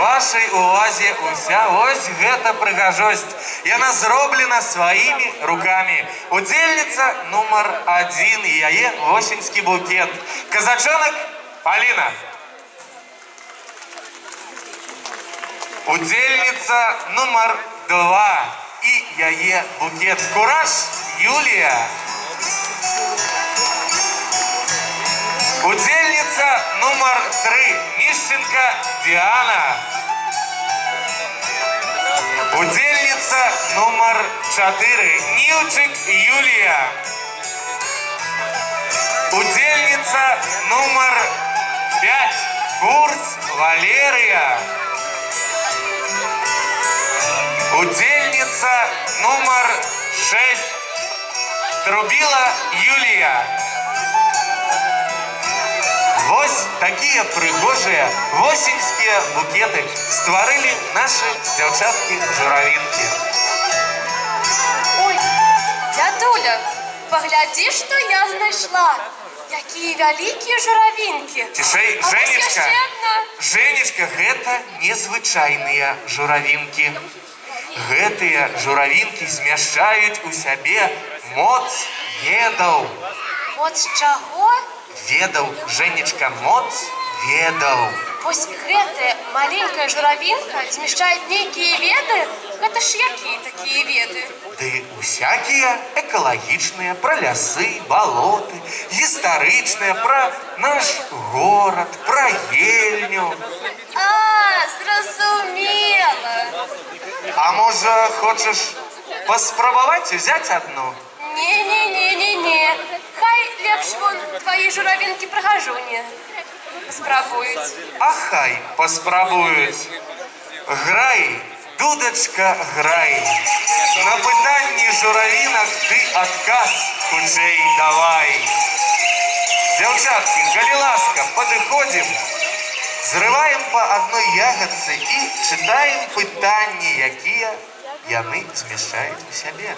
вашай увазе уся ось гэта прыгажосць. Яна зроблена сваімі рукамі. Удзельніца нумар адзін і яе восеньскі букет. Казачонак Паліна. Удзельніца нумар два і яе букет. Кураж Юлія. Удзельніца нумар 3 Мішченка Діана. Удзельніца нумар 4 Нілчик Юлія. Удзельніца нумар 5 Курц Валерія. Удзельніца нумар 6 Трубіла Юлія. такія прыгожыя восеньскія букеты стварылі нашы дзяўчаткі-журавінкі. Ой, дядуля, паглядзі, што я знайшла. Якія вялікія журавінкі. Цішэй, А вось Женечка, яшчэ адна. Женечка, гэта незвычайныя журавінкі. Гэтыя журавінкі змяшчаюць у сябе моц ведаў. От з чаго? Ведаў, Женечка, моц ведаў. Вось гэтая маленькая журавінка змяшчае нейкія веды. Гэта ж якія такія веды? Ды усякія экалагічныя пра лясы, балоты, гістарычныя пра наш горад, пра ельню. А, зразумела. А можа, хочаш паспрабаваць узяць адну? Не-не-не-не-не. Хай лепш вон твои журавінкі прыгажуні. Спрабуюць. А хай паспрабуюць. Грай, дудачка, грай. На пытанні журавінак ты адказ хутчэй давай. Дзяўчаткі, калі ласка, падыходзім, зрываем па адной ягадцы і чытаем пытанні, якія яны змяшчаюць у сябе.